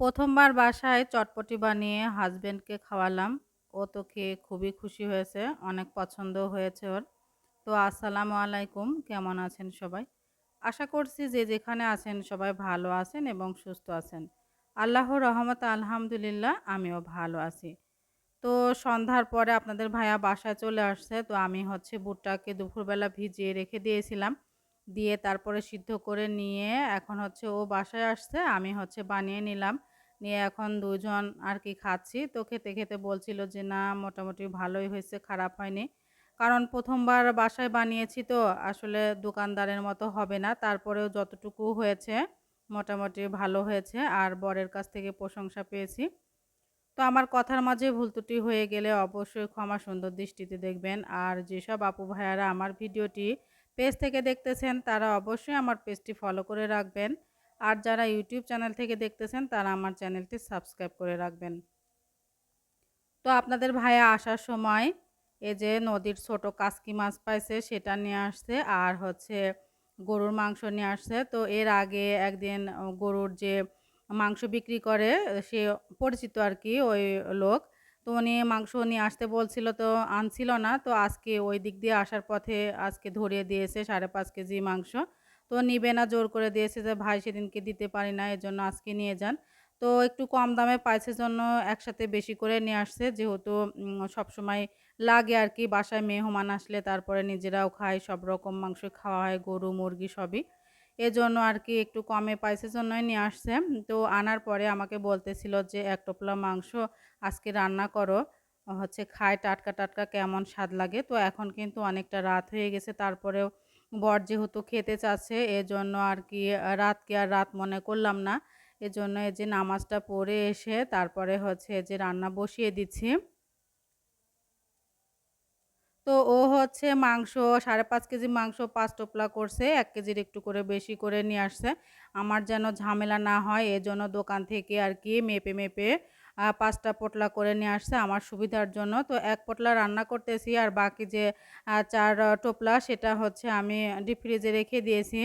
প্রথমবার বাসায় চটপটি বানিয়ে হাজব্যান্ডকে খাওয়ালাম। ও তো খেয়ে খুবই খুশি হয়েছে। অনেক পছন্দও হয়েছে ওর। তো আসসালামু আলাইকুম। কেমন আছেন সবাই? আশা করছি যে যেখানে আছেন সবাই ভালো আছেন এবং সুস্থ আছেন। আল্লাহর রহমত আলহামদুলিল্লাহ আমিও ভালো আছি। তো সন্ধ্যার পরে আপনাদের ভাইয়া বাসায় চলে আসছে। তো আমি হচ্ছে বুটটাকে দুপুরবেলা ভিজিয়ে রেখে দিয়েছিলাম। দিয়ে তারপরে সিদ্ধ করে নিয়ে এখন হচ্ছে ও বাসায় আসছে, আমি হচ্ছে বানিয়ে নিলাম। নিয়ে এখন দুজন আর কি খাচ্ছি। তো খেতে, খেতে বলছিল যে, "না মোটামুটি ভালোই হয়েছে, খারাপ হয়নি।" কারণ প্রথমবার বাসায় বানিয়েছি তো আসলে দোকানদারের মতো হবে না। তারপরেও যতটুকু হয়েছে মোটামুটি ভালো হয়েছে আর বরের কাছ থেকে প্রশংসা পেয়েছি। তো আমার কথার মাঝে ভুল ত্রুটি হয়ে গেলে অবশ্যই ক্ষমা সুন্দর দৃষ্টিতে দেখবেন। আর যেসব আপু ভাইয়ারা আমার ভিডিওটি পেজ থেকে দেখতেছেন তারা অবশ্যই আমার পেজটি ফলো করে রাখবেন। আর যারা ইউটিউব চ্যানেল থেকে দেখতেছেন, তারা আমার চ্যানেলটি সাবস্ক্রাইব করে রাখবেন। তো আপনাদের ভাইয়া আসার সময় এই যে নদীর ছোট কাসকি মাছ পাইছে, সেটা নিয়ে আসছে আর হচ্ছে গরুর মাংস নিয়ে আসছে। তো এর আগে একদিন গরুর যে মাংস বিক্রি করে, সে পরিচিত আর কি ওই লোক। তো উনি মাংস নিয়ে আসতে বলছিল তো আনছিল না। তো আজকে ওই দিক দিয়ে আসার পথে আজকে ধরিয়ে দিয়েছে ৫.৫ কেজি মাংস। তো নিবে না জোর করে দিয়েছে যে ভাই সেদিনকে দিতে পারি না এজন্য আজকে নিয়ে যান। তো একটু কম দামে পাইছে জন্য একসাথে বেশি করে নিয়ে আসছে যেহেতু সবসময় লাগে আর কি বাসায় মেহমান আসলে তারপরে নিজেরাও খায় সব রকম মাংস খাওয়া হয় গরু, মুরগি সবই। এজন্য আর কি একটু কমে পাইছে জন্যই নিয়ে আসছে। তো আনার পরে আমাকে বলতেছিল যে, "এক টোপলা মাংস আজকে রান্না করো। হচ্ছে খায় টাটকা, টাটকা কেমন স্বাদ লাগে।" তো এখন কিন্তু অনেকটা রাত হয়ে গেছে তারপরেও বর যেহেতু খেতে চাচ্ছে এজন্য আর কি রাতকে আর রাত মনে করলাম না। এজন্য এই যে নামাজটা পড়ে এসে তারপরে হচ্ছে যে রান্না বসিয়ে দিচ্ছি। তো ও হচ্ছে মাংস ৫.৫ কেজি মাংস পাঁচ টোপলা করছে। এক কেজির একটু করে বেশি করে নিয়ে আসছে। আমার যেন ঝামেলা না হয় এজন্য দোকান থেকে আর কি মেপে, মেপে আ ৫ টা পোটলা করে নিয়ে আসছে আমার সুবিধার জন্য। তো এক পোটলা রান্না করতেছি আর বাকি যে চার টোপলা সেটা হচ্ছে আমি ডিপ ফ্রিজে রেখে দিয়েছি।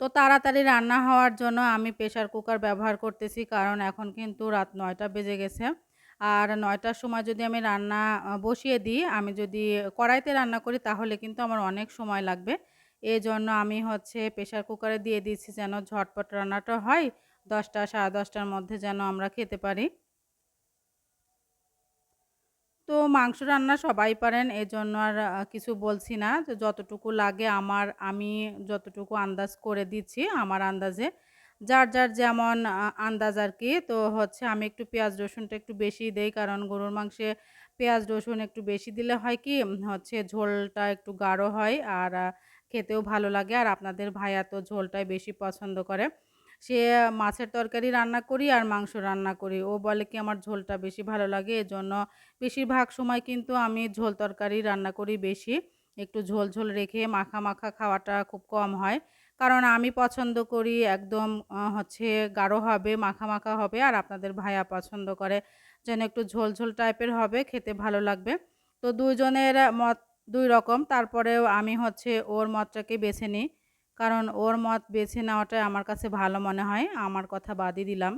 তো তাড়াতাড়ি রান্না হওয়ার জন্য আমি প্রেশার কুকার ব্যবহার করতেছি কারণ এখন কিন্তু রাত নয়টা বেজে গেছে। আর নয়টার সময় যদি আমি রান্না বসিয়ে দিই, আমি যদি কড়াইতে রান্না করি তাহলে কিন্তু আমার অনেক সময় লাগবে। এজন্য আমি হচ্ছে প্রেশার কুকারে দিয়ে দিচ্ছি যেন ঝটপট রান্নাটা হয়। ১০ টা ১০:৩০ টার মধ্যে যেন আমরা খেতে পারি। তো মাংস রান্না সবাই পারেন এজন্য আর কিছু বলছি না। যে যতটুকু লাগে আমার আমি যতটুকু আন্দাজ করে দিচ্ছি আমার আন্দাজে। যার, যার যেমন আন্দাজ আর কি। তো হচ্ছে আমি একটু পেঁয়াজ রসুনটা একটু বেশি দেই কারণ গরুর মাংসে পেঁয়াজ রসুন একটু বেশি দিলে হয় কি হচ্ছে ঝোলটা একটু গাঢ় হয় আর খেতেও ভালো লাগে। আর আপনাদের ভাইয়া তো ঝোলটাই বেশি পছন্দ করে। সে মাছের তরকারি রান্না করি আর মাংস রান্না করি। ও বলে কি আমার ঝোলটা বেশি ভালো লাগে এজন্য বেশিরভাগ সময় কিন্তু আমি ঝোল তরকারি রান্না করি বেশি। একটু ঝোল, ঝোল রেখে মাখা, মাখা খাওয়াটা খুব কম হয়। কারণ আমি পছন্দ করি একদম হচ্ছে গাঢ় হবে, মাখা, মাখা হবে আর আপনাদের ভাইয়া পছন্দ করে যেন একটু ঝোল, ঝোল টাইপের হবে, খেতে ভালো লাগবে। তো ২ জনের মত ২ রকম। তারপরেও আমি হচ্ছে ওর মতটাকে বেছে নিই। কারণ ওর মত বেছে নেওয়াটাই আমার কাছে ভালো মনে হয়। আমার কথা বাদই দিলাম।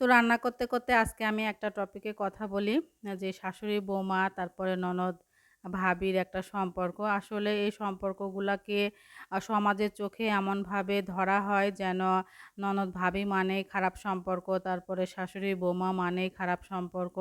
তো রান্না করতে, করতে আজকে আমি একটা টপিকে কথা বলি যে শাশুড়ি বৌমা তারপরে ননদ ভাবির একটা সম্পর্ক। আসলে এই সম্পর্কগুলাকে সমাজের চোখে এমনভাবে ধরা হয় যেন ননদ ভাবি মানেই খারাপ সম্পর্ক, তারপরে শাশুড়ি বৌমা মানেই খারাপ সম্পর্ক।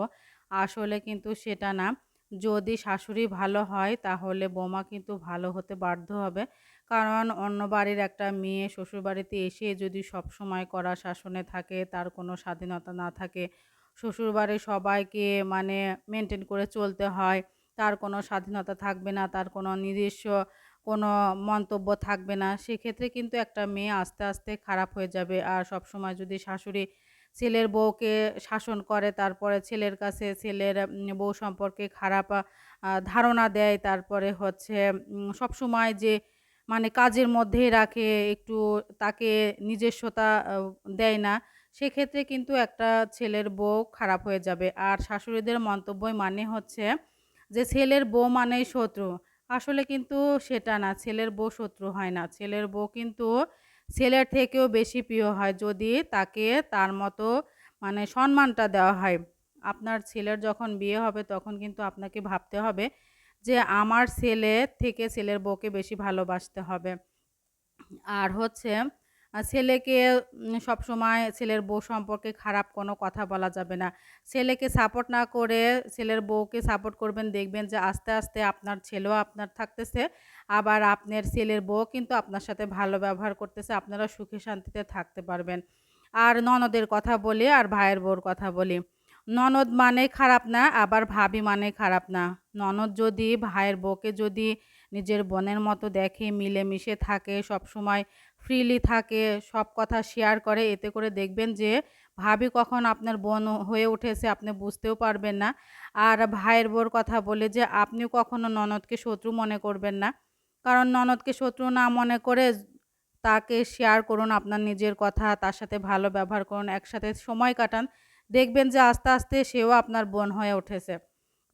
আসলে কিন্তু সেটা না। যদি শাশুড়ি ভালো হয় তাহলে বৌমা কিন্তু ভালো হতে বাধ্য হবে। কারণ অন্য বাড়ির একটা মেয়ে শ্বশুরবাড়িতে এসে যদি সব সময় করা শাসনে থাকে, তার কোনো স্বাধীনতা না থাকে, শ্বশুরবাড়ির সবাইকে মানে মেনটেন করে চলতে হয়। তার কোনো স্বাধীনতা থাকবে না, তার কোনো নিজস্ব কোনো মন্তব্য থাকবে না। সেক্ষেত্রে কিন্তু একটা মেয়ে আস্তে, আস্তে খারাপ হয়ে যাবে। আর সবসময় যদি শাশুড়ি ছেলের বউকে শাসন করে, তারপরে ছেলের কাছে ছেলের বউ সম্পর্কে খারাপ ধারণা দেয়, তারপরে হচ্ছে উম সবসময় যে মানে কাজের মধ্যেই রাখে, একটু তাকে নিজস্বতা দেয় না। সেক্ষেত্রে কিন্তু একটা ছেলের বউ খারাপ হয়ে যাবে। আর শাশুড়িদের মন্তব্যই মানে হচ্ছে যে ছেলের বউ মানেই শত্রু। আসলে কিন্তু সেটা না। ছেলের বউ শত্রু হয় না। ছেলের বউ কিন্তু ছেলের থেকেও বেশি প্রিয় হয় যদি তাকে তার মতো মানে সম্মানটা দেওয়া হয়। আপনার ছেলের যখন বিয়ে হবে তখন কিন্তু আপনাকে ভাবতে হবে যে আমার ছেলে থেকে ছেলের বউকে বেশি ভালোবাসতে হবে। আর হচ্ছে ছেলেকে সব সবসময় ছেলের বউ সম্পর্কে খারাপ কোনো কথা বলা যাবে না। ছেলেকে সাপোর্ট না করে ছেলের বউকে সাপোর্ট করবেন দেখবেন যে আস্তে, আস্তে আপনার ছেলেও আপনার থাকতেছে। আবার আপনার ছেলের বউ কিন্তু আপনার সাথে ভালো ব্যবহার করতেছে। আপনারা সুখে শান্তিতে থাকতে পারবেন। আর ননদের কথা বলি আর ভাইয়ের বউর কথা বলি। ননদ মানেই খারাপ না, আবার ভাবি মানে খারাপ না। ননদ যদি ভাইয়ের বউকে যদি নিজের বোনের মতো দেখে, মিলেমিশে থাকে, সবসময় ফ্রিলি থাকে, সব কথা শেয়ার করে, এতে করে দেখবেন যে ভাবি কখন আপনার বোন হয়ে উঠেছে আপনি বুঝতেও পারবেন না। আর ভাইয়ের বউর কথা বলে যে আপনিও কখনো ননদকে শত্রু মনে করবেন না। কারণ ননদকে শত্রু না মনে করে তাকে শেয়ার করুন আপনার নিজের কথা, তার সাথে ভালো ব্যবহার করুন, একসাথে সময় কাটান। দেখবেন যে আস্তে, আস্তে সেও আপনার বোন হয়ে উঠেছে।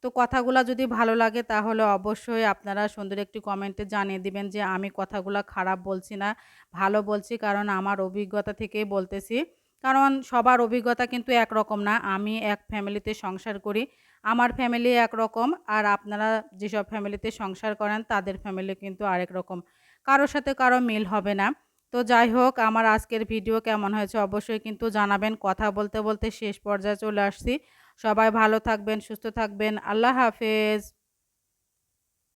তো কথাগুলা যদি ভালো লাগে তাহলে অবশ্যই আপনারা সুন্দর একটি কমেন্টে জানিয়ে দিবেন যে আমি কথাগুলো খারাপ বলছি না, ভালো বলছি কারণ আমার অভিজ্ঞতা থেকেই বলতেছি। কারণ সবার অভিজ্ঞতা কিন্তু একরকম না। আমি এক ফ্যামিলিতে সংসার করি। আমার ফ্যামিলি একরকম আর আপনারা যেসব ফ্যামিলিতে সংসার করেন তাদের ফ্যামিলি কিন্তু আরেক রকম। কারও সাথে কারও মিল হবে না। তো যাই হোক আমার আজকের ভিডিও কেমন হয়েছে অবশ্যই কিন্তু জানাবেন। কথা বলতে, বলতে শেষ পর্যায়ে চলে আসছি। সবাই ভালো থাকবেন, সুস্থ থাকবেন। আল্লাহ হাফেজ।